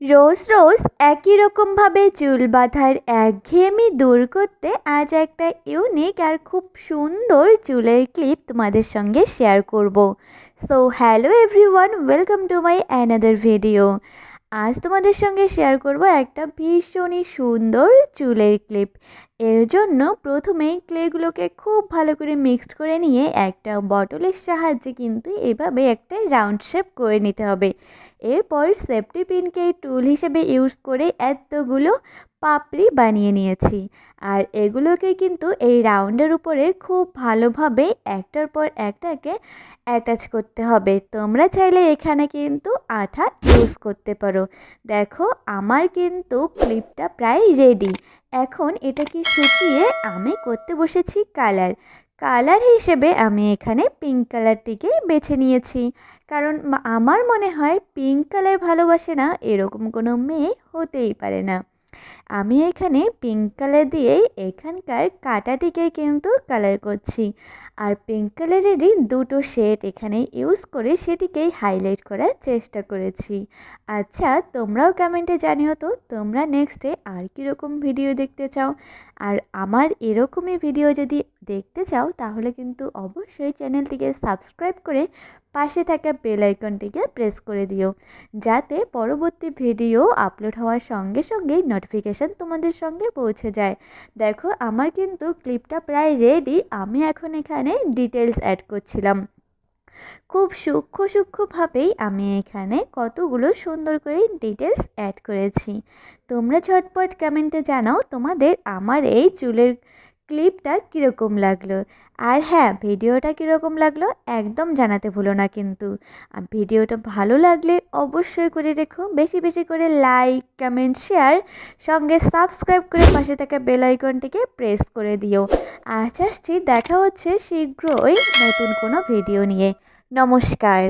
রোজ রোজ একই রকমভাবে চুল বাঁধার একঘেয়েমি দূর করতে আজ একটা ইউনিক আর খুব সুন্দর চুলের ক্লিপ তোমাদের সঙ্গে শেয়ার করব। So hello everyone welcome to my another video আজ তোমাদের সঙ্গে শেয়ার করব একটা ভীষণই সুন্দর চুলের ক্লিপ এর জন্য প্রথমেই ক্লেগুলোকে খুব ভালো করে মিক্সড করে নিয়ে একটা বটলের সাহায্যে কিন্তু এভাবে একটা রাউন্ড শেপ করে নিতে হবে। এরপর সেফটি পিনকে টুল হিসেবে ইউজ করে এতগুলো পাপড়ি বানিয়ে নিয়েছি। আর এগুলোকে কিন্তু এই রাউন্ডের উপরে খুব ভালোভাবে একটার পর একটাকে অ্যাটাচ করতে হবে। তোমরা চাইলে এখানে কিন্তু আঠা ইউজ করতে পারো। দেখো, আমার কিন্তু ক্লিপটা প্রায় রেডি এখন এটাকে শুকিয়ে আমি করতে বসেছি কালার কালার হিসেবে আমি এখানে পিঙ্ক কালারটিকে বেছে নিয়েছি। কারণ আমার মনে হয় পিঙ্ক কালার ভালোবাসে না, এরকম কোনো মেয়ে হতেই পারে না। আমি এখানে পিঙ্ক কালার দিয়েই এখানকার কাটাটিকে কিন্তু কালার করছি। আর পিঙ্ক কালারেরই দুটো শেড এখানে ইউজ করে সেটিকেই হাইলাইট করার চেষ্টা করেছি। আচ্ছা তোমরাও কমেন্টে জানিও তো, তোমরা নেক্সটে আর কীরকম ভিডিও দেখতে চাও? আর আমার এরকমই ভিডিও যদি দেখতে চাও, তাহলে কিন্তু অবশ্যই চ্যানেলটিকে সাবস্ক্রাইব করে পাশে থাকা বেল আইকনটিকে প্রেস করে দিও। যাতে পরবর্তী ভিডিও আপলোড হওয়ার সঙ্গে সঙ্গেই নোটিফিকেশান তোমাদের সঙ্গে পৌঁছে যায়। দেখো, আমার কিন্তু ক্লিপটা প্রায় রেডি আমি এখন এখানে ডিটেলস অ্যাড করছিলাম। খুব সূক্ষ্ম সূক্ষ্মভাবেই আমি এখানে কতগুলো সুন্দর করে ডিটেলস অ্যাড করেছি। তোমরা ঝটপট কমেন্টে জানাও, তোমাদের আমার এই চুলের ক্লিপটা কীরকম লাগল? আর হ্যাঁ ভিডিওটা কীরকম লাগল একদম জানাতে ভুলো না কিন্তু। ভিডিওটা ভালো লাগলে অবশ্যই করে রেখো। বেশি বেশি করে লাইক, কমেন্ট, শেয়ার সঙ্গে সাবস্ক্রাইব করে পাশে থাকা বেল আইকনটিকে প্রেস করে দিও। আজ আসছি, দেখা হচ্ছে শীঘ্রই নতুন কোনো ভিডিও নিয়ে। নমস্কার।